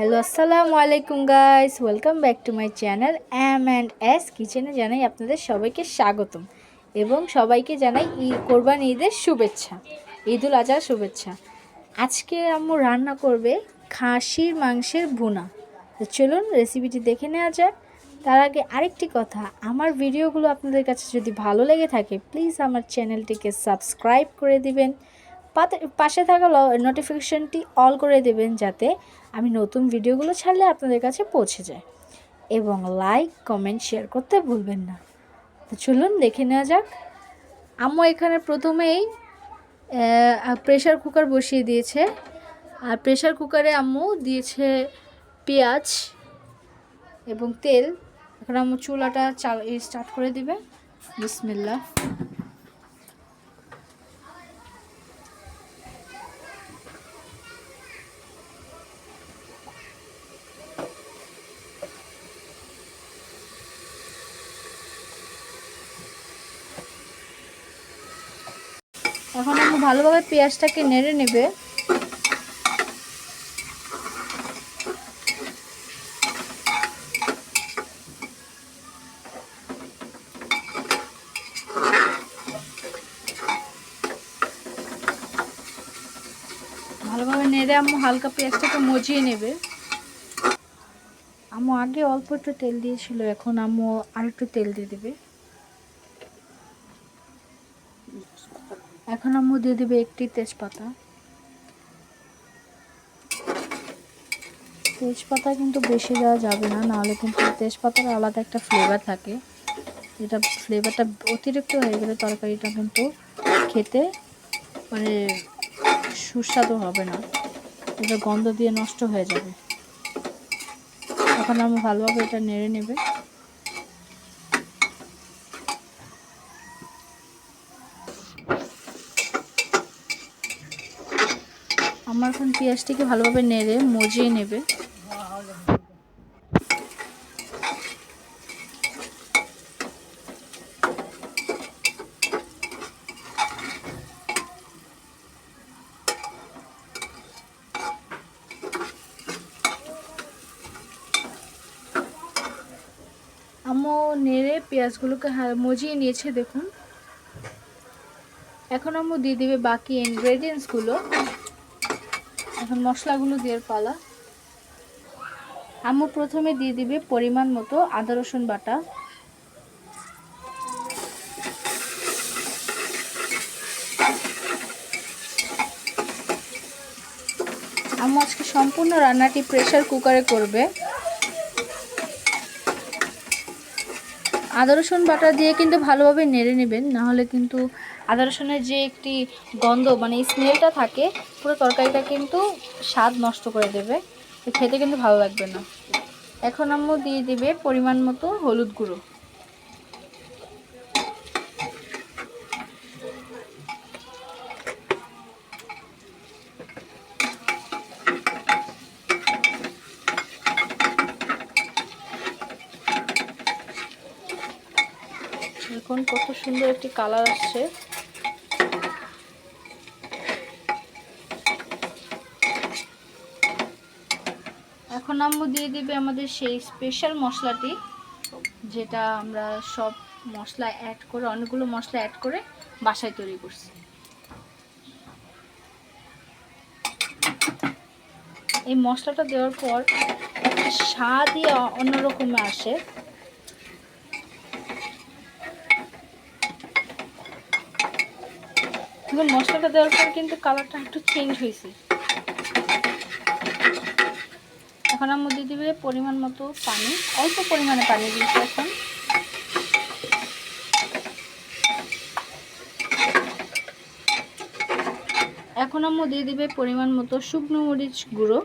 Hello, আসসালামু আলাইকুম guys welcome back to my channel M and S কিচেনে জানাই আপনাদের সবাইকে স্বাগতম এবং সবাইকে জানাই ঈদ, কোরবান ঈদের শুভেচ্ছা ঈদুল আজহার শুভেচ্ছা। আজকে আম্মু রান্না করবে খাসির মাংসের ভুনা। তো চলুন রেসিপিটি দেখে নেওয়া যাক। তার আগে আরেকটি কথা, আমার ভিডিওগুলো আপনাদের কাছে যদি ভালো লেগে থাকে প্লিজ আমার চ্যানেলটিকে সাবস্ক্রাইব করে দিবেন। পাশে থাকা নোটিফিকেশানটি অল করে দেবেন যাতে আমি নতুন ভিডিওগুলো ছাড়লে আপনাদের কাছে পৌঁছে যায়। এবং লাইক কমেন্ট শেয়ার করতে ভুলবেন না। তো চলুন দেখে নেওয়া যাক। আম্মু এখানে প্রথমেই প্রেশার কুকার বসিয়ে দিয়েছে। আর প্রেশার কুকারে আম্মু দিয়েছে পেঁয়াজ এবং তেল। এখন আম্মু চুলাটা চাল স্টার্ট করে দিবে। বিসমিল্লা ভালোভাবে পেঁয়াজটাকে নেড়ে নেবে। ভালোভাবে নেড়ে আম্মু হালকা পেঁয়াজটাকে মজিয়ে নেবে। আম্মু আগে অল্প একটু তেল দিয়েছিল, এখন আম্মু আর একটু তেল দিয়ে দেবে। এখন আম্মু দিয়ে দেবে একটি তেজপাতা। তেজপাতা কিন্তু বেশি দেওয়া যাবে না, নাহলে কিন্তু তেজপাতার আলাদা একটা ফ্লেভার থাকে। যেটা ফ্লেভারটা অতিরিক্ত হয়ে গেলে তরকারিটা কিন্তু খেতে মানে সুস্বাদু হবে না। এটা গন্ধ দিয়ে নষ্ট হয়ে যাবে। এখন আমি ভালোভাবে এটা নেড়ে নেবে। আমার এখন পেঁয়াজটিকে ভালোভাবে নেড়ে মজিয়ে নেবে। আম্মু নেড়ে পেঁয়াজগুলোকে মজিয়ে নিয়েছে, দেখুন। এখন আম্মু দিয়ে দিবে বাকি ইনগ্রেডিয়েন্টসগুলো এখন মশলাগুলো দেওয়ার পালা। আম্মু প্রথমে দিয়ে দিবে পরিমাণ মতো আদা, রসুন বাটা। আম্মু আজকে সম্পূর্ণ রান্নাটি প্রেসার কুকারে করবে। আদা, রসুন বাটা দিয়ে কিন্তু ভালোভাবে নেড়ে নেবেন, নাহলে কিন্তু আদা রসুনের যে একটি গন্ধ মানে স্মেলটা থাকে, পুরো তরকারিটা কিন্তু স্বাদ নষ্ট করে দেবে। তো খেতে কিন্তু ভালো লাগবে না। এখন আম্মু দিয়ে দিবে পরিমাণ মতো হলুদ গুঁড়ো। দেখুন কত সুন্দর একটি কালার আসছে। এখন দিয়ে দিবে আমাদের সেই স্পেশাল মশলাটি, যেটা আমরা সব মশলা অ্যাড করে, অনেকগুলো মশলা অ্যাড করে বাসায় তৈরি করছি। এই মশলাটা দেওয়ার পর স্বাদই অন্যরকমে আসে। মশলাটা দেওয়ার পর কিন্তু কালারটা একটু চেঞ্জ হয়েছে। এখন আমার মধ্যে দিবে পরিমাণ মতো পানি, অল্প পরিমাণে পানি দিয়েছি এখন। এখন আম্মু দিয়ে দিবে পরিমাণ মতো শুকনো মরিচ গুঁড়ো।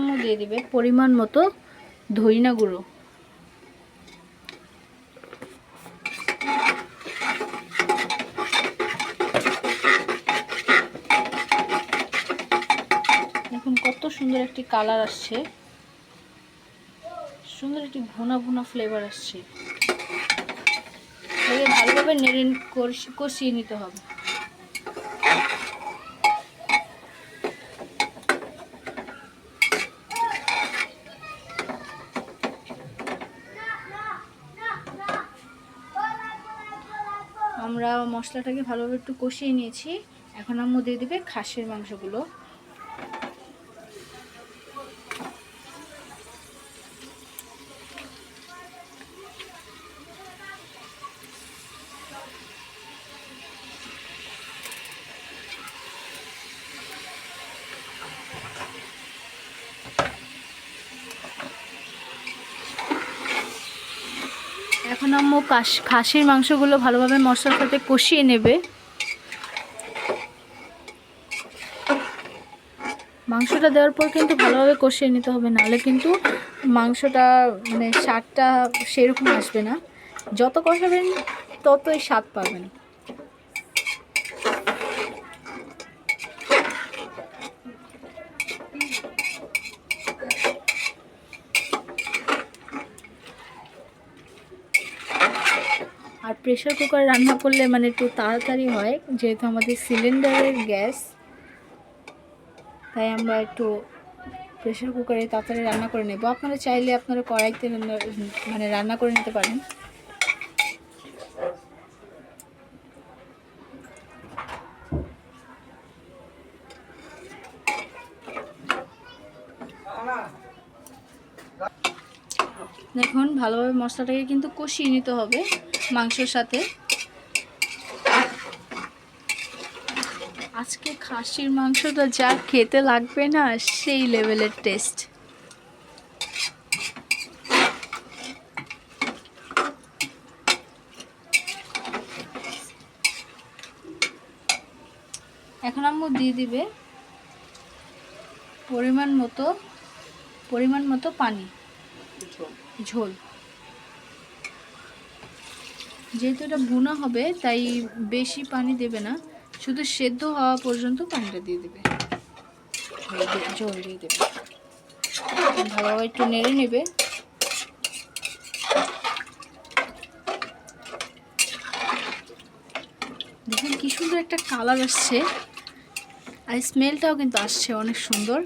আম্মু দিয়ে দিবে, পরিমাণ মতো ধইনা গুঁড়ো। দেখুন কত সুন্দর একটি কালার আসছে। সুন্দর একটি ভুনা ভুনা ফ্লেভার আসছে। ভালোভাবে নেড়ে কষ- কষিয়ে নিতে হবে। মশলাটাকে ভালোভাবে একটু কষিয়ে নিয়েছি। এখন আম্মু দিয়ে দেবে খাসের মাংসগুলো। আম্মু কাশ খাসির মাংসগুলো ভালোভাবে মশলার সাথে কষিয়ে নেবে। মাংসটা দেওয়ার পর কিন্তু ভালোভাবে কষিয়ে নিতে হবে, নাহলে কিন্তু মাংসটা মানে স্বাদটা সেরকম আসবে না। যত কষাবেন, ততই স্বাদ পাবেন আর প্রেশার কুকারে রান্না করলে মানে একটু তাড়াতাড়ি হয়, যেহেতু আমাদের সিলিন্ডারের গ্যাস। তাই আমরা একটু প্রেশার কুকারে তাড়াতাড়ি রান্না করে নেব। আপনারা চাইলে আপনারা কড়াইতে মানে রান্না করে নিতে পারেন। দেখুন, ভালোভাবে মশলাটাকে কিন্তু কষিয়ে নিতে হবে। মাংসর সাথে। আজকে খাসির মাংসটা যা খেতে লাগবে না সেই লেভেলের টেস্ট। এখন আম্মু দিয়ে দিবে পরিমাণ মতো পরিমাণ মতো পানি। ঝোল। যেহেতু এটা ভুনা হবে, তাই বেশি পানি দেবে না। শুধু সেদ্ধ হওয়া পর্যন্ত পানিটা দিয়ে দেবে। জল দিয়ে দেবে। ভালোভাবে একটু নেড়ে নেবে। দেখুন কি সুন্দর একটা কালার আসছে। আর স্মেলটাও কিন্তু আসছে অনেক সুন্দর।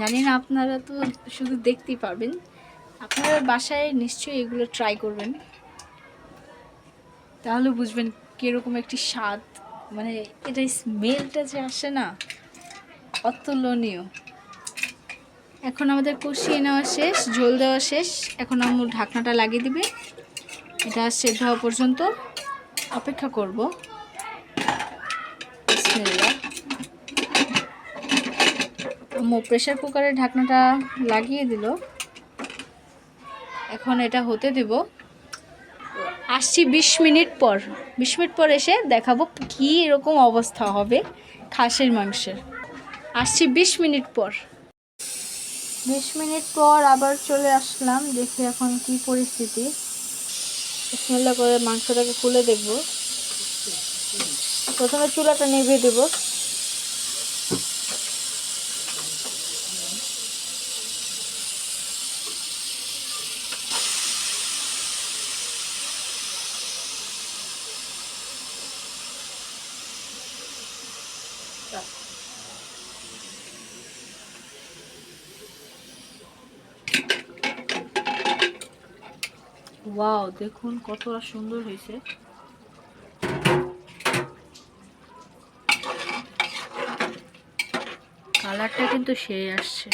জানি না আপনারা তো শুধু দেখতেই পারবেন। আপনারা বাসায় নিশ্চয়ই এগুলো ট্রাই করবেন। তাহলে বুঝবেন কীরকম একটি স্বাদ। মানে এটা স্মেলটা যে আসে না, অতুলনীয়। এখন আমাদের কষিয়ে নেওয়া শেষ, ঝোল দেওয়া শেষ। এখন আমরা ঢাকনাটা লাগিয়ে দিবে। এটা সেদ্ধ হওয়া পর্যন্ত অপেক্ষা করব। আম্মু প্রেশার কুকারের ঢাকনাটা লাগিয়ে দিল। এখন এটা হতে দেব। আসছি বিশ মিনিট পর। বিশ মিনিট পর এসে দেখাবো কী এরকম অবস্থা হবে খাসির মাংসের। আসছি বিশ মিনিট পর। বিশ মিনিট পর আবার চলে আসলাম, দেখি এখন কি পরিস্থিতি। করে মাংসটাকে খুলে দেখব। প্রথমে চুলাটা নিভিয়ে দেব। ওয়াও, দেখুন কতটা সুন্দর হয়েছে। কালারটা কিন্তু সেই আসছে।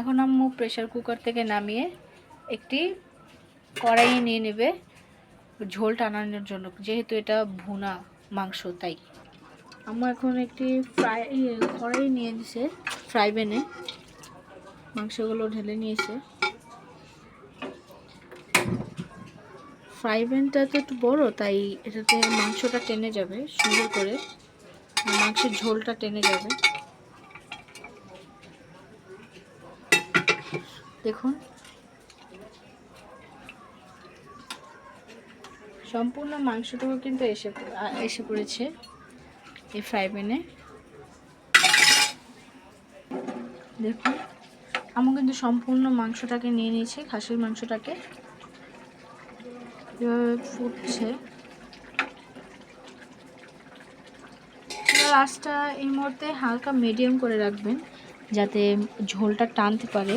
এখন আম্মু প্রেশার কুকার থেকে নামিয়ে একটি কড়াই নিয়ে নেবে ঝোল টানানোর জন্য, যেহেতু এটা ভুনা মাংস, তাই। আম্মু এখন একটি ফ্রাই কড়াই নিয়ে দিছে ফ্রাই প্যানে মাংসগুলো ঢেলে নিয়েছে। ফ্রাই প্যানটা তো একটু বড়, তাই এটাতে মাংসটা টেনে যাবে, সুন্দর করে। মাংসের ঝোলটা টেনে যাবে। দেখুন। সম্পূর্ণ মাংসটুকু কিন্তু এসে এসে পড়েছে এই ফ্রাই প্যানে দেখুন। আমি কিন্তু সম্পূর্ণ মাংসটাকে নিয়ে নিয়েছি, খাসির মাংসটাকে। এভাবে ফুটছে। আঁচটা এই মুহূর্তে হালকা মিডিয়াম করে রাখবেন, যাতে ঝোলটা টানতে পারে।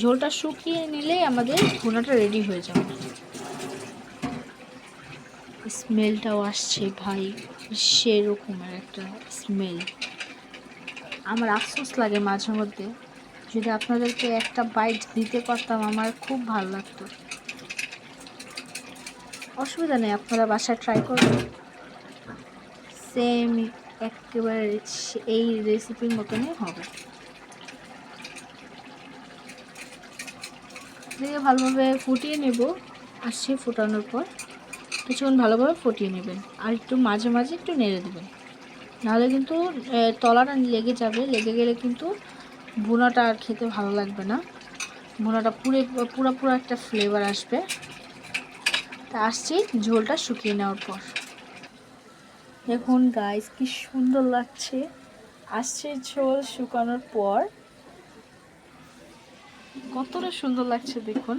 ঝোলটা শুকিয়ে নিলেই আমাদের ভুনাটা রেডি হয়ে যাবে। স্মেলটাও আসছে ভাই সেরকমের একটা স্মেল আমার আফসোস লাগে মাঝে মধ্যে। যদি আপনাদেরকে একটা বাইট দিতে পারতাম, আমার খুব ভালো লাগতো। অসুবিধা নেই, আপনারা বাসায় ট্রাই করবেন। সেম একেবারে এই রেসিপির মতনই হবে। দিয়ে ভালোভাবে ফুটিয়ে নেব আসছে ফোটানোর পর কিছুক্ষণ ভালোভাবে ফুটিয়ে নেবেন। আর একটু মাঝে মাঝে একটু নেড়ে দেবেন। নাহলে কিন্তু তলাটা লেগে যাবে। লেগে গেলে কিন্তু ভুনাটা আর খেতে ভালো লাগবে না। ভুনাটা পুরে, পুরো পুরো একটা ফ্লেভার আসবে। তা আসছি ঝোলটা শুকিয়ে নেওয়ার পর। দেখুন গাইস কি সুন্দর লাগছে। আসছে ঝোল শুকানোর পর। কতটা সুন্দর লাগছে দেখুন।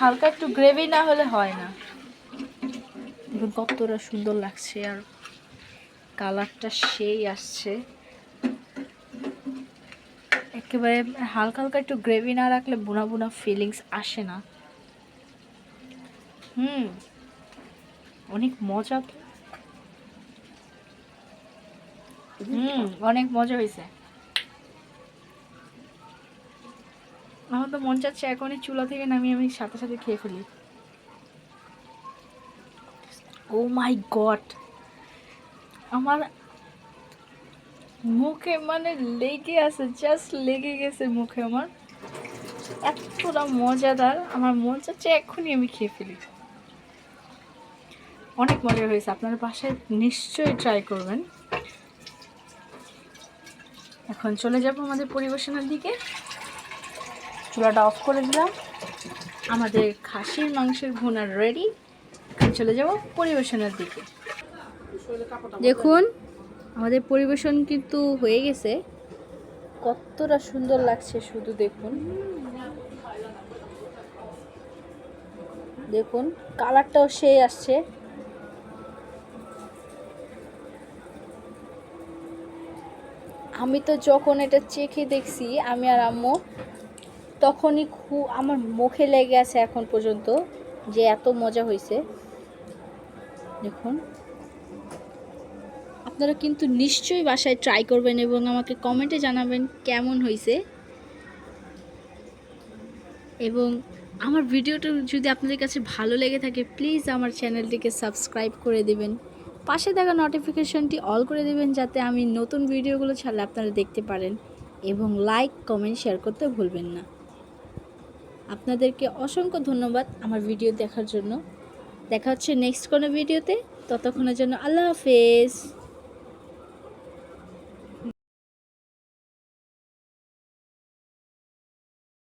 হালকা একটু গ্রেভি না হলে হয় না। দেখুন কতটা সুন্দর লাগছে আর কালারটা সেই আসছে। একেবারে হালকা হালকা একটু গ্রেভি না রাখলে বুনা বুনা ফিলিংস আসে না। হুম, অনেক মজা তো। হুম, অনেক মজা হয়েছে। আমার তো মন চাচ্ছে এখনই চুলা থেকে নামিয়ে আমি সাথে সাথে খেয়ে ফেলি। ও মাই গড আমার মুখে মানে লেগে আছে জাস্ট লেগে গেছে মুখে আমার। এতটা মজাদার আমার মন চাচ্ছে এক্ষুনি আমি খেয়ে ফেলি। অনেক মজা হয়েছে আপনার বাসায় নিশ্চয়ই ট্রাই করবেন। এখন চলে যাব আমাদের পরিবেশনের দিকে। চুলাটা অফ করে দিলাম। আমাদের খাসির মাংসের ভুনা রেডি এখন চলে যাব পরিবেশনের দিকে। দেখুন আমাদের পরিবেশন কিন্তু হয়ে গেছে। কতটা সুন্দর লাগছে শুধু দেখুন। দেখুন, কালারটাও সেই আসছে। আমি তো যখন এটা চেখে দেখছি, আমি আর আম্মু, তখনই খুব আমার মুখে লেগে আছে এখন পর্যন্ত যে এত মজা হয়েছে। দেখুন। আপনারা কিন্তু নিশ্চয়ই বাসায় ট্রাই করবেন এবং আমাকে কমেন্টে জানাবেন কেমন হয়েছে এবং আমার ভিডিওটা যদি আপনাদের কাছে ভালো লেগে থাকে প্লিজ আমার চ্যানেলটিকে সাবস্ক্রাইব করে দিবেন। পাশে থাকা নোটিফিকেশনটি অল করে দেবেন যাতে আমি নতুন ভিডিওগুলো ছাড়লে আপনারা দেখতে পারেন। এবং লাইক কমেন্ট শেয়ার করতে ভুলবেন না। আপনাদেরকে অসংখ্য ধন্যবাদ আমার ভিডিও দেখার জন্য। দেখা হচ্ছে নেক্সট কোনো ভিডিওতে। ততক্ষণের জন্য আল্লাহ হাফেজ।